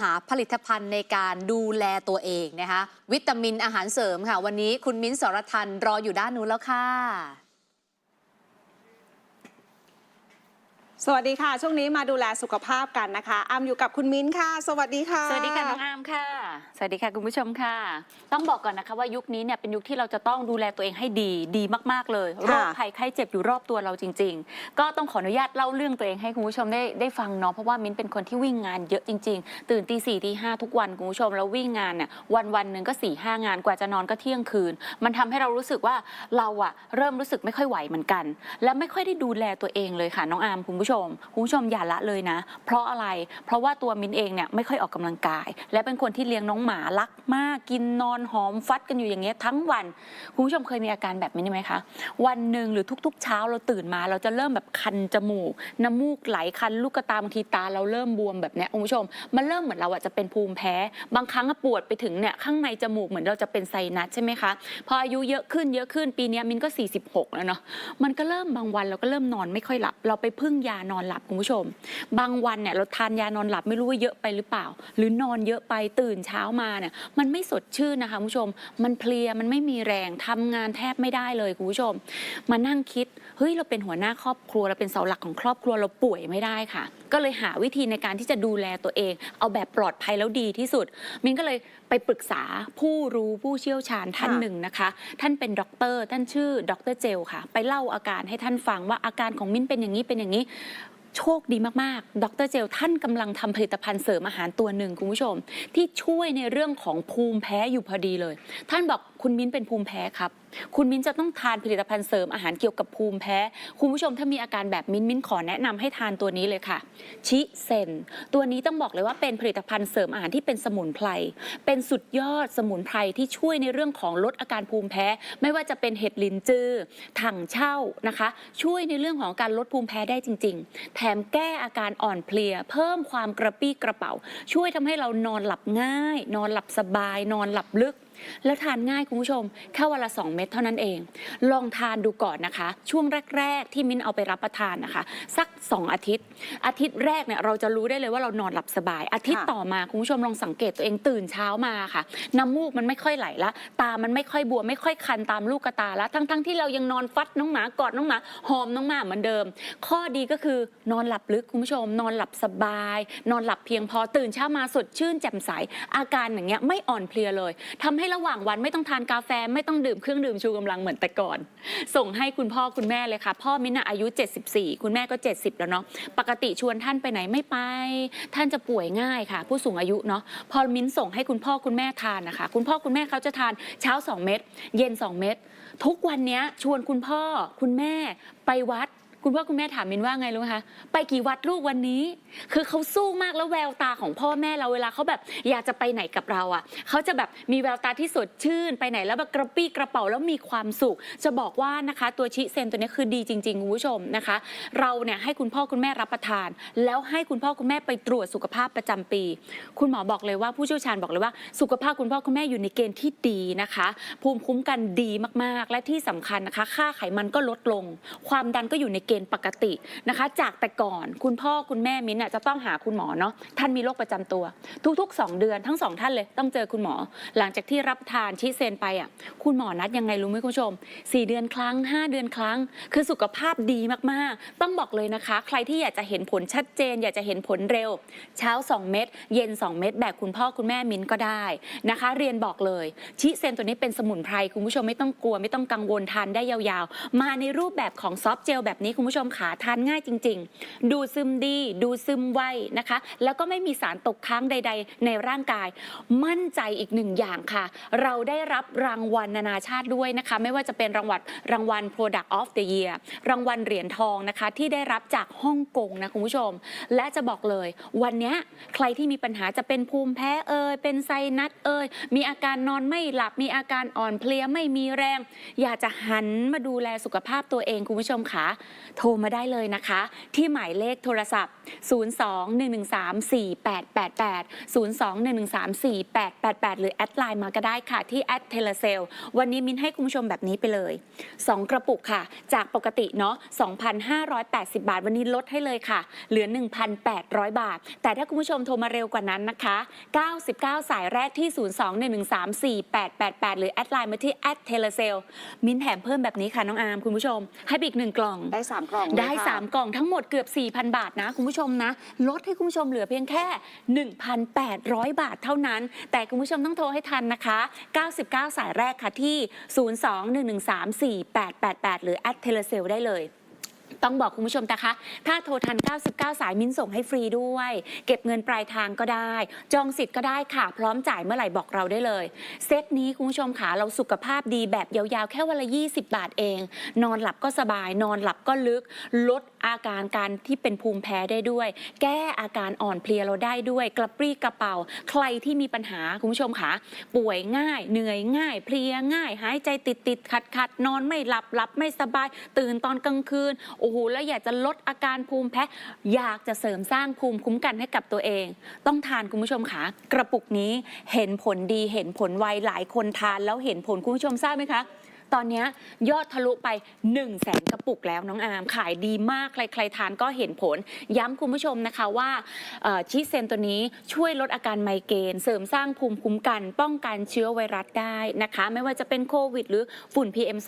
หาผลิตภัณฑ์ในการดูแลตัวเองนะคะ วิตามินอาหารเสริมค่ะ วันนี้คุณมิ้นท์สรทันรออยู่ด้านนู้นแล้วค่ะ สวัสดีค่ะ ช่วงนี้มาดูแลสุขภาพกันนะคะอามอยู่กับคุณมิ้นท์ค่ะ สวัสดีค่ะ สวัสดีค่ะน้องอามค่ะ สวัสดีค่ะคุณผู้ชมค่ะ ต้องบอกก่อนนะคะว่ายุคนี้เนี่ยเป็นยุคที่เราจะต้องดูแลตัวเองให้ดีดีมาก ๆเลยโรคภัยไข้เจ็บอยู่รอบตัวเราจริง ๆ ก็ต้องขออนุญาตเล่าเรื่องตัวเองให้คุณผู้ชมได้ได้ฟังเนาะเพราะว่ามิ้นเป็นคนที่วิ่งงานเยอะจริง ๆ ตื่นตีสี่ตีห้าทุกวันคุณผู้ชมแล้ววิ่งงานเนี่ยวันวันๆหนึ่งก็สี่ห้างานกว่าจะนอนก็เที่ยงคืน มันทำให้เรารู้สึกว่าเราอะเริ่มรู้สึกไม่ค่อยไหวเหมือนกัน และไม่ค่อยได้ดูแลตัวเองเลยค่ะน้องอามคุณผู้ชมคุณผู้ชมอย่าละเลยนะ เพราะอะไร เพราะว่าตัวมินเองเนี่ยไม่ค่อยออกกำลังกาย และเป็นคนที่เลี้ยงน้องหมารักมากกินนอนหอมฟัดกันอยู่อย่างเงี้ยทั้งวันคุณผู้ชมเคยมีอาการแบบนี้ไหมคะ วันหนึ่งหรือทุก ๆ เช้าเราตื่นมา เราจะเริ่มแบบคันจมูกน้ำมูกไหลคันลูกตาบางทีตาเราเริ่มบวมแบบเนี้ยคุณผู้ชม มันเริ่มเหมือนเราอะจะเป็นภูมิแพ้ บางครั้งปวดไปถึงเนี่ยข้างในจมูกเหมือนเราจะเป็นไซนัสใช่ไหมคะพออายุเยอะขึ้นเยอะขึ้นปีนี้มินก็ 46 แล้วเนาะมันก็เริ่มบางวันเราก็เริ่มนอนไม่ค่อยหลับเราไปพึ่งยานอนหลับคุณผู้ชม บางวันเนี่ยเราทานยานอนหลับไม่รู้ว่าเยอะไปหรือเปล่า หรือนอนเยอะไปตื่นเช้ามาเนี่ยมันไม่สดชื่นนะคะคุณผู้ชม มันเพลียมันไม่มีแรงทำงานแทบไม่ได้เลยคุณผู้ชม มานั่งคิดเฮ้ยเราเป็นหัวหน้าครอบครัวเราเป็นเสาหลักของครอบครัวเราป่วยไม่ได้ค่ะ ก็เลยหาวิธีในการที่จะดูแลตัวเอง เอาแบบปลอดภัยแล้วดีที่สุด มินก็เลยไปปรึกษาผู้รู้ผู้เชี่ยวชาญท่านค่ะหนึ่งนะคะ ท่านเป็นด็อกเตอร์ท่านชื่อดรเจลค่ะ ไปเล่าอาการให้ท่านฟังว่าอาการของมิ้นเป็นอย่างนี้เป็นอย่างนี้ โชคดีมาก ๆ ดรเจลท่านกำลังทำผลิตภัณฑ์เสริมอาหารตัวหนึ่งคุณผู้ชม ที่ช่วยในเรื่องของภูมิแพ้อยู่พอดีเลย ท่านบอก คุณมิ้นเป็นภูมิแพ้ครับ คุณมิ้นจะต้องทานผลิตภัณฑ์เสริมอาหารเกี่ยวกับภูมิแพ้ คุณผู้ชมถ้ามีอาการแบบมิ้นมิ้นขอแนะนำให้ทานตัวนี้เลยค่ะ ชิเซน ตัวนี้ต้องบอกเลยว่าเป็นผลิตภัณฑ์เสริมอาหารที่เป็นสมุนไพร เป็นสุดยอดสมุนไพรที่ช่วยในเรื่องของลดอาการภูมิแพ้ ไม่ว่าจะเป็นเห็ดลินจือถังเช่านะคะ ช่วยในเรื่องของการลดภูมิแพ้ได้จริง ๆ แถมแก้อาการอ่อนเพลีย เพิ่มความกระปี้กระเป๋า ช่วยทำให้เรานอนหลับง่าย นอนหลับสบาย นอนหลับลึก แล้วทานง่ายคุณผู้ชมแค่วันละ 2 เม็ดเท่านั้นเอง ลองทานดูก่อนนะคะ ช่วงแรก ๆ ที่มิ้นเอาไปรับประทานนะคะ สัก 2 อาทิตย์ อาทิตย์แรกเนี่ยเราจะรู้ได้เลยว่าเรานอนหลับสบาย อาทิตย์ค่ะต่อมาคุณผู้ชมลองสังเกตตัวเองตื่นเช้ามาค่ะ น้ำมูกมันไม่ค่อยไหลละ ตามันไม่ค่อยบวมไม่ค่อยคันตามลูกกระตาละทั้งๆที่เรายังนอนฟัดน้องหมากอดน้องหมาหอมน้องหมาเหมือนเดิม ข้อดีก็คือนอนหลับลึกคุณผู้ชม นอนหลับสบาย นอนหลับเพียงพอตื่นเช้ามาสดชื่นแจ่มใสอาการอย่างเงี้ยไม่อ่อนเพลียเลยทำให้ระหว่างวันไม่ต้องทานกาแฟไม่ต้องดื่มเครื่องดื่มชูกำลังเหมือนแต่ก่อน ส่งให้คุณพ่อคุณแม่เลยค่ะ พ่อมิ้นท์น่ะอายุ 74 คุณแม่ก็ 70 แล้วเนาะปกติชวนท่านไปไหนไม่ไป ท่านจะป่วยง่ายค่ะ ผู้สูงอายุเนาะพอมิ้นส่งให้คุณพ่อคุณแม่ทานนะคะ คุณพ่อคุณแม่เขาจะทานเช้า 2 เม็ดเย็น 2 เม็ดทุกวันนี้ชวนคุณพ่อคุณแม่ไปวัด คุณพ่อคุณแม่ถามมินว่าไงรู้ไหมคะไปกี่วัดลูกวันนี้ คือเขาสู้มากแล้วแววตาของพ่อแม่เราเวลาเขาแบบอยากจะไปไหนกับเราอะเขาจะแบบมีแววตาที่สดชื่น ไปไหนแล้วแบบกระปี้กระเป๋าแล้วมีความสุข จะบอกว่านะคะ ตัวชิเซนตัวนี้คือดีจริงๆคุณผู้ชมนะคะ เราเนี่ยให้คุณพ่อคุณแม่รับประทาน แล้วให้คุณพ่อคุณแม่ไปตรวจสุขภาพประจำปี คุณหมอบอกเลยว่าผู้เชี่ยวชาญบอกเลยว่า สุขภาพคุณพ่อคุณแม่อยู่ในเกณฑ์ที่ดีนะคะ ภูมิคุ้มกันดีมากๆ และที่สำคัญนะคะ ค่าไขมันก็ลดลง ความดันก็อยู่ในเกณฑ์ปกตินะคะ จากแต่ก่อนคุณพ่อคุณแม่มิ้นท์น่ะจะต้องหาคุณหมอเนาะท่านมีโรคประจำตัว ทุกๆ 2 เดือนทั้งสองท่านเลยต้องเจอคุณหมอ หลังจากที่รับทานชิเซนไปอะคุณหมอนัดยังไงรู้ไหมคุณผู้ชม 4 เดือนครั้ง 5 เดือนครั้ง คือสุขภาพดีมากๆ ต้องบอกเลยนะคะ ใครที่อยากจะเห็นผลชัดเจน อยากจะเห็นผลเร็ว เช้า 2 เม็ดเย็น 2 เม็ดแบบคุณพ่อคุณแม่มิ้นก็ได้นะคะ เรียนบอกเลยชิเซนตัวนี้เป็นสมุนไพรคุณผู้ชมไม่ต้องกลัวไม่ต้องกังวลทานได้ยาวๆ มาในรูปแบบของซอฟเจลแบบนี้คุณผู้ชมขาทานง่ายจริง ๆ ดูซึมดี ดูซึมไวนะคะ แล้วก็ไม่มีสารตกค้างใด ๆ ในร่างกาย มั่นใจอีกหนึ่งอย่างค่ะ เราได้รับรางวัลนานาชาติด้วยนะคะ ไม่ว่าจะเป็นรางวัลรางวัล Product of the Year รางวัลเหรียญทองนะคะ ที่ได้รับจากฮ่องกงนะคุณผู้ชม และจะบอกเลย วันนี้ใครที่มีปัญหาจะเป็นภูมิแพ้เอ่ยเป็นไซนัสเอ่ยมีอาการนอนไม่หลับมีอาการอ่อนเพลียไม่มีแรง อยากจะหันมาดูแลสุขภาพตัวเองคุณผู้ชมค่ะโทรมาได้เลยนะคะ ที่หมายเลขโทรศัพท์ 02-113-4888 02-113-4888 หรือแอดไลน์มาก็ได้ค่ะ ที่แอดเทเลเซลวันนี้มินให้คุณผู้ชมแบบนี้ไปเลย 2 กระปุกค่ะ จากปกติเนาะ2,580 บาท วันนี้ลดให้เลยค่ะ เหลือ 1,800 บาท แต่ถ้าคุณผู้ชมโทรมาเร็วกว่านั้นนะคะ 99 สายแรกที่ 02-113-4888 หรือแอดไลน์มาที่แอดเทเลเซลมินแถมเพิ่มแบบนี้ค่ะน้องอาร์มคุณผู้ชม ให้อีกหนึ่งกล่องได้3กล่องเลยได้ค่ะ3กล่องทั้งหมดเกือบ 4,000 บาทนะ คุณผู้ชมนะ ลดให้คุณผู้ชมเหลือเพียงแค่ 1,800 บาทเท่านั้น แต่คุณผู้ชมต้องโทรให้ทันนะคะ 99 สายแรกค่ะที่ 02-113-4888 หรือแอดเทเลเซลได้เลย ต้องบอกคุณผู้ชมนะคะ ถ้าโทรทัน 99 สายมิ้นส่งให้ฟรีด้วย เก็บเงินปลายทางก็ได้ จองสิทธิ์ก็ได้ค่ะ พร้อมจ่ายเมื่อไหร่บอกเราได้เลย เซตนี้คุณผู้ชมค่ะเราสุขภาพดีแบบยาวๆ แค่วันละ 20 บาทเอง นอนหลับก็สบาย นอนหลับก็ลึก ลด อาการการที่เป็นภูมิแพ้ได้ด้วย แก้อาการอ่อนเพลียเราได้ด้วย กระปรี้กระเป๋า ใครที่มีปัญหาคุณผู้ชมค่ะป่วยง่าย เหนื่อยง่าย เพลียง่าย หายใจติดติดขัดขัดนอนไม่หลับหลับไม่สบาย ตื่นตอนกลางคืนโอ้โหแล้วอยากจะลดอาการภูมิแพ้ อยากจะเสริมสร้างภูมิคุ้มกันให้กับตัวเอง ต้องทานคุณผู้ชมค่ะกระปุกนี้เห็นผลดีเห็นผลไวหลายคนทานแล้วเห็นผลคุณผู้ชมทราบไหมคะ ตอนเนี้ยยอดทะลุไป 1 0 0 0 0แสนกระปุกแล้วน้องอาร์มขายดีมากใครๆทานก็เห็นผล ย้ำคุณผู้ชมนะคะว่าเอ่อชิเซนตัวนี้ช่วยลดอาการไมเกรนเสริมสร้างภูมิคุ้มกัน ป้องกันเชื้อไวรัสได้นะคะ ไม่ว่าจะเป็นโควิด หรือฝุ่น PM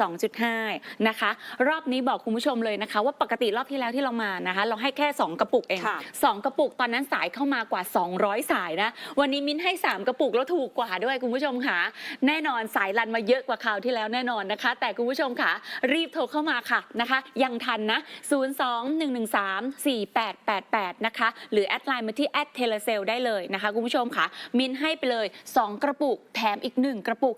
2.5 นะคะ รอบนี้บอกคุณผู้ชมเลยนะคะ ว่าปกติรอบที่แล้วที่เรามานะคะ เราให้แค่ 2 กระปุกเองค่ะสองกระปุกตอนนั้นสายเข้ามากว่า 200 สายนะ วันนี้มิ้นให้ 3 กระปุกแล้วถูกกว่าด้วยคุณผู้ชมค่ะแน่นอนสายรันมาเยอะกว่าคราวที่แล้วแน่นอนนะคะ แต่คุณผู้ชมค่ะ รีบโทรเข้ามาค่ะนะคะ ยังทันนะ 02-113-4888 นะคะ หรือแอดไลน์มาที่แอดเทเลเซลได้เลยนะคะ คุณผู้ชมค่ะ มินให้ไปเลย 2 กระปุก แถมอีก 1 กระปุก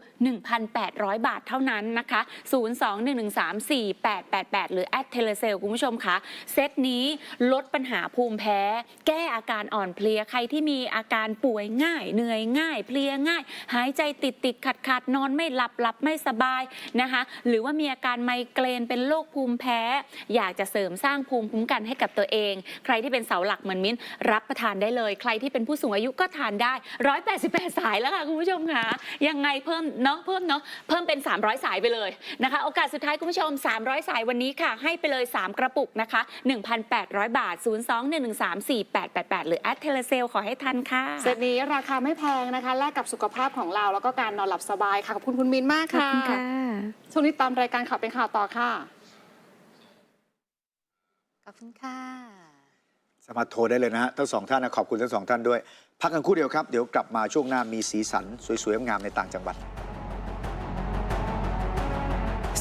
1,800 บาทเท่านั้นนะคะ 02-113-4888 หรือแอดเทเลเซลคุณผู้ชมค่ะเซตนี้ลดปัญหาภูมิแพ้ แก้อาการอ่อนเพลียใครที่มีอาการป่วยง่าย เหนื่อยง่าย เพลียง่าย หายใจติดติดขัดขัดนอนไม่หลับหลับไม่สบายนะคะ หรือว่ามีอาการไมเกรนเป็นโรคภูมิแพ้ อยากจะเสริมสร้างภูมิคุ้มกันให้กับตัวเอง ใครที่เป็นเสาหลักเหมือนมิ้นรับประทานได้เลย ใครที่เป็นผู้สูงอายุก็ทานได้ 188 สายแล้วค่ะคุณผู้ชมค่ะยังไงเพิ่มเนาะเพิ่มเนาะเพิ่มเป็น 300 สายไปเลยนะคะ โอกาสสุดท้ายคุณผู้ชม 300 สายวันนี้ค่ะ ให้ไปเลย 3 กระปุกนะคะ 1,800 บาท 02-113-4888 หรือแอดเทเลเซลขอให้ทันค่ะเซตนี้ราคาไม่แพงนะคะแลกกับสุขภาพของเราแล้วก็การนอนหลับสบายค่ะขอบคุณคุณมินมากขอบค่ะคุณค่ะช่วงนี้ตามรายการข่าวเป็นข่าวต่อค่ะ ขอบคุณค่ะ สามารถโทรได้เลยนะฮะทั้งสองท่านนะขอบคุณทั้งสองท่านด้วย พักกันครู่เดียวครับ เดี๋ยวกลับมาช่วงหน้ามีสีสัน สวยๆงามๆในต่างจังหวัด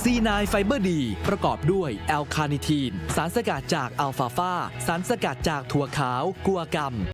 ซีนายไฟเบอร์ดีประกอบด้วยแอลคาเนิทีน สารสกัดจากอัลฟาฟาสารสกัดจากถั่วขาวกัวกรรม